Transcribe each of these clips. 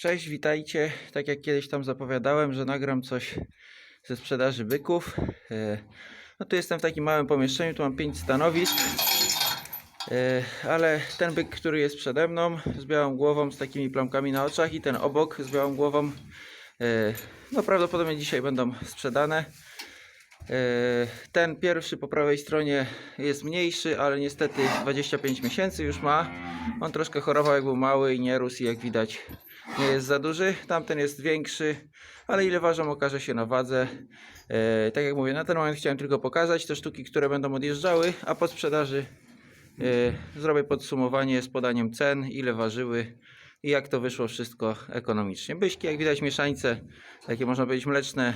Cześć, witajcie. Tak jak kiedyś tam zapowiadałem, że nagram coś ze sprzedaży byków. E, No tu jestem w takim małym pomieszczeniu, tu mam 5 stanowisk. E, Ale ten byk, który jest przede mną, z białą głową, z takimi plamkami na oczach i ten obok z białą głową, e, no prawdopodobnie dzisiaj będą sprzedane. E, Ten pierwszy po prawej stronie jest mniejszy, ale niestety 25 miesięcy już ma. On troszkę chorował jak był mały i nie rósł i jak widać nie jest za duży. Tamten jest większy, ale ile ważą okaże się na wadze. E, tak jak mówię, na ten moment chciałem tylko pokazać te sztuki, które będą odjeżdżały, a po sprzedaży e, zrobię podsumowanie z podaniem cen, ile ważyły i jak to wyszło wszystko ekonomicznie. Byśki, jak widać, mieszańce, takie można powiedzieć mleczne,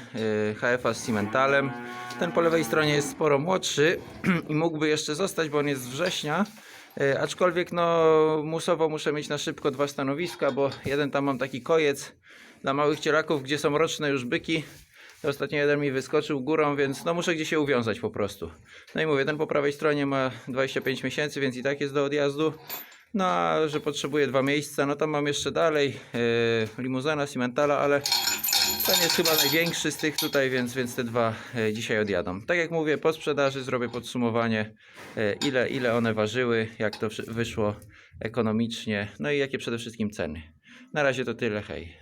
e, HFA z cimentalem. Ten po lewej stronie jest sporo młodszy i mógłby jeszcze zostać, bo on jest z września. E, Aczkolwiek no musowo muszę mieć na szybko dwa stanowiska, bo jeden tam mam taki kojec dla małych cielaków, gdzie są roczne już byki. Ostatnio jeden mi wyskoczył górą, więc no muszę gdzieś się uwiązać po prostu. No i mówię, ten po prawej stronie ma 25 miesięcy, więc i tak jest do odjazdu. No a że potrzebuję dwa miejsca, no to mam jeszcze dalej e, limuzana Cimentala, ale ten jest chyba największy z tych tutaj, więc, więc te dwa e, dzisiaj odjadą. Tak jak mówię, po sprzedaży zrobię podsumowanie, e, ile, ile one ważyły, jak to wyszło ekonomicznie, no i jakie przede wszystkim ceny. Na razie to tyle, hej.